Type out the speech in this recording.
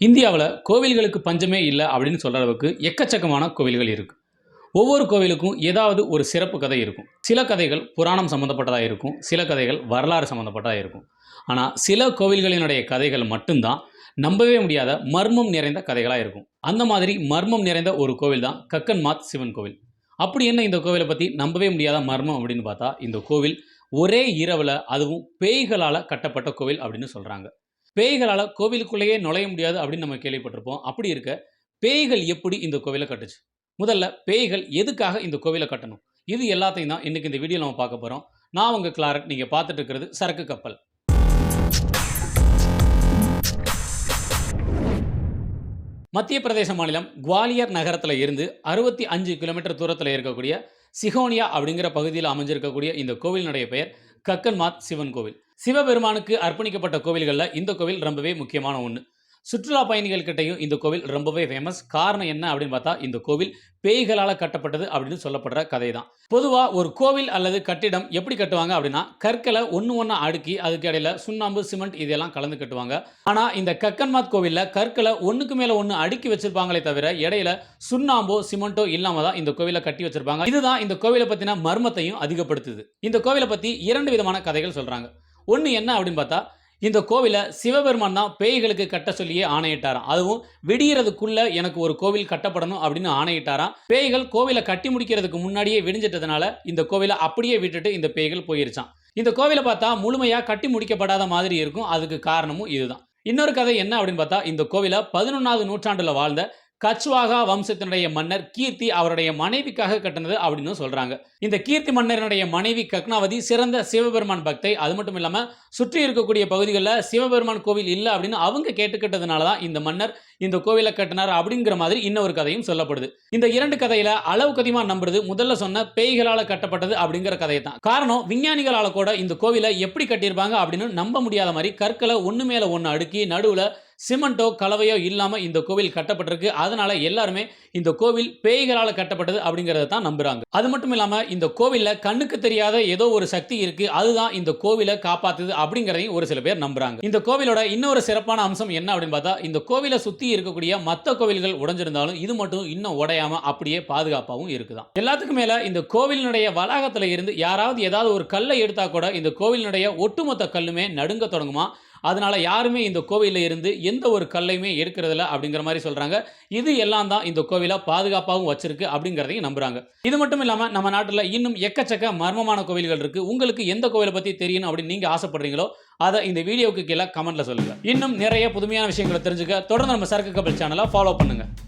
இந்தியாவில் கோவில்களுக்கு பஞ்சமே இல்லை அப்படின்னு சொல்கிற அளவுக்கு எக்கச்சக்கமான கோவில்கள் இருக்குது ஒவ்வொரு கோவிலுக்கும் ஏதாவது ஒரு சிறப்பு கதை இருக்கும். சில கதைகள் புராணம் சம்மந்தப்பட்டதாக இருக்கும். சில கதைகள் வரலாறு சம்மந்தப்பட்டதாக இருக்கும். ஆனால் சில கோவில்களினுடைய கதைகள் மட்டும்தான் நம்பவே முடியாத மர்மம் நிறைந்த கதைகளாக இருக்கும். அந்த மாதிரி மர்மம் நிறைந்த ஒரு கோவில் தான் கக்கன்மாத் சிவன் கோவில். அப்படி என்ன இந்த கோவிலை பற்றி நம்பவே முடியாத மர்மம் அப்படின்னு பார்த்தா இந்த கோவில் ஒரே இரவில் அதுவும் பேய்களால் கட்டப்பட்ட கோவில் அப்படின்னு சொல்கிறாங்க பேய்களால் கோவிலுக்குள்ளேயே நுழைய முடியாது அப்படின்னு நம்ம கேள்விப்பட்டிருப்போம். அப்படி இருக்க பேய்கள் எப்படி இந்த கோவிலை கட்டுச்சு? முதல்ல பேய்கள் எதுக்காக இந்த கோவிலை கட்டணும்? இது எல்லாத்தையும் தான் இன்னைக்கு இந்த வீடியோ நம்ம பார்க்க போகிறோம் நான் உங்கள் கிளாரட் நீங்கள் பார்த்துட்டு இருக்கிறது சரக்கு கப்பல். மத்திய பிரதேச மாநிலம் குவாலியர் நகரத்தில் இருந்து அறுபத்தி அஞ்சு கிலோமீட்டர் தூரத்தில் இருக்கக்கூடிய சிகோனியா அப்படிங்கிற பகுதியில் அமைஞ்சிருக்கக்கூடிய இந்த கோவிலினுடைய பெயர் கக்கன்மாத் சிவன் கோவில். சிவபெருமானுக்கு அர்ப்பணிக்கப்பட்ட கோவில்களில் இந்த கோவில் ரொம்பவே முக்கியமான ஒன்று சுற்றுலா பயணிகள் கிட்டையும் இந்த கோவில் ரொம்பவே ஃபேமஸ் காரணம் என்ன அப்படின்னு பார்த்தா இந்த கோவில் பேய்களால் கட்டப்பட்டது அப்படின்னு சொல்லப்படுற கதை தான் பொதுவாக ஒரு கோவில் அல்லது கட்டிடம் எப்படி கட்டுவாங்க அப்படின்னா கற்களை ஒன்று ஒன்றா அடுக்கி அதுக்கு இடையில சுண்ணாம்பு சிமெண்ட் இதெல்லாம் கலந்து கட்டுவாங்க. ஆனால் இந்த கக்கன்மாத் கோவிலில் கற்களை ஒன்றுக்கு மேலே ஒன்று அடுக்கி வச்சிருப்பாங்களே தவிர இடையில சுண்ணாம்போ சிமெண்ட்டோ இல்லாமல் தான் இந்த கோவிலை கட்டி வச்சிருப்பாங்க. இதுதான் இந்த கோவிலை பற்றின மர்மத்தையும் அதிகப்படுத்துது. இந்த கோவிலை பற்றி இரண்டு விதமான கதைகள் சொல்கிறாங்க ஒன்று என்ன அப்படின்னு பார்த்தா இந்த கோவிலை சிவபெருமான் தான் பேய்களுக்கு கட்ட சொல்லியே ஆணையிட்டாராம். அதுவும் விடியறதுக்குள்ள எனக்கு ஒரு கோவில் கட்டப்படணும் அப்படின்னு ஆணையிட்டாராம். பேய்கள் கோவிலை கட்டி முடிக்கிறதுக்கு முன்னாடியே விடிஞ்சிட்டதுனால இந்த கோவிலை அப்படியே விட்டுட்டு இந்த பேய்கள் போயிருச்சான் இந்த கோவிலை பார்த்தா முழுமையாக கட்டி முடிக்கப்படாத மாதிரி இருக்கும். அதுக்கு காரணமும் இதுதான். இன்னொரு கதை என்ன அப்படின்னு பார்த்தா இந்த கோவிலை பதினொன்றாவது நூற்றாண்டில் வாழ்ந்த கச்வாகா வம்சத்தினுடைய மன்னர் கீர்த்தி அவருடைய மனைவிக்காக கட்டினது அப்படின்னு சொல்றாங்க. இந்த கீர்த்தி மன்னரனுடைய மனைவி கக்னாவதி சிறந்த சிவபெருமான் பக்தை. அது மட்டும் இல்லாமல் சுற்றி இருக்கக்கூடிய பகுதிகளில் சிவபெருமான் கோவில் இல்லை அப்படின்னு அவங்க கேட்டுக்கிட்டதுனால தான் இந்த மன்னர் இந்த கோவிலை கட்டினார் அப்படிங்கிற மாதிரி இன்னொரு கதையும் சொல்லப்படுது. இந்த இரண்டு கதையில அளவுக்கு அதிகமா நம்புறது முதல்ல சொன்ன பேய்களால் கட்டப்பட்டது அப்படிங்கிற கதையை தான் காரணம் விஞ்ஞானிகளால் கூட இந்த கோவிலை எப்படி கட்டியிருப்பாங்க அப்படின்னு நம்ப முடியாத மாதிரி கற்களை ஒன்று மேலே ஒன்று அடுக்கி நடுவில் சிமெண்ட்டோ கலவையோ இல்லாமல் இந்த கோவில் கட்டப்பட்டிருக்கு. அதனால எல்லாருமே இந்த கோவில் பேய்களால் கட்டப்பட்டது அப்படிங்கிறத தான் நம்புகிறாங்க அது மட்டும் இல்லாமல் இந்த கோவிலில் கண்ணுக்கு தெரியாத ஏதோ ஒரு சக்தி இருக்கு. அதுதான் இந்த கோவிலை காப்பாத்துது அப்படிங்கிறதையும் ஒரு சில பேர் நம்புறாங்க. இந்த கோவிலோட இன்னொரு சிறப்பான அம்சம் என்ன அப்படின்னு பார்த்தா இந்த கோவிலை சுற்றி இருக்கக்கூடிய மற்ற கோவில்கள் உடைஞ்சிருந்தாலும் இது மட்டும் இன்னும் உடையாம அப்படியே பாதுகாப்பாகவும் இருக்குதான். எல்லாத்துக்கும் மேலே இந்த கோவிலினுடைய வளாகத்தில் இருந்து யாராவது ஏதாவது ஒரு கல்லை எடுத்தா கூட இந்த கோவிலினுடைய ஒட்டுமொத்த கல்லுமே நடுங்க தொடங்குமா? அதனால யாருமே இந்த கோவிலில் இருந்து எந்த ஒரு கல்லையுமே எடுக்கிறதில்ல அப்படிங்கிற மாதிரி சொல்கிறாங்க இது எல்லாம் தான் இந்த கோவிலை பாதுகாப்பாகவும் வச்சிருக்கு அப்படிங்கிறதையும் நம்புகிறாங்க இது மட்டும் இல்லாமல் நம்ம நாட்டில் இன்னும் எக்கச்சக்க மர்மமான கோவில்கள் இருக்குது உங்களுக்கு எந்த கோவிலை பற்றி தெரியணும் அப்படின்னு நீங்கள் ஆசைப்படுறீங்களோ அதை இந்த வீடியோவுக்கு கீழே கமெண்ட்டில் சொல்லுங்கள் இன்னும் நிறைய புதுமையான விஷயங்களை தெரிஞ்சுக்க தொடர்ந்து நம்ம சரக்கு கப்பல் சேனலை ஃபாலோ பண்ணுங்கள்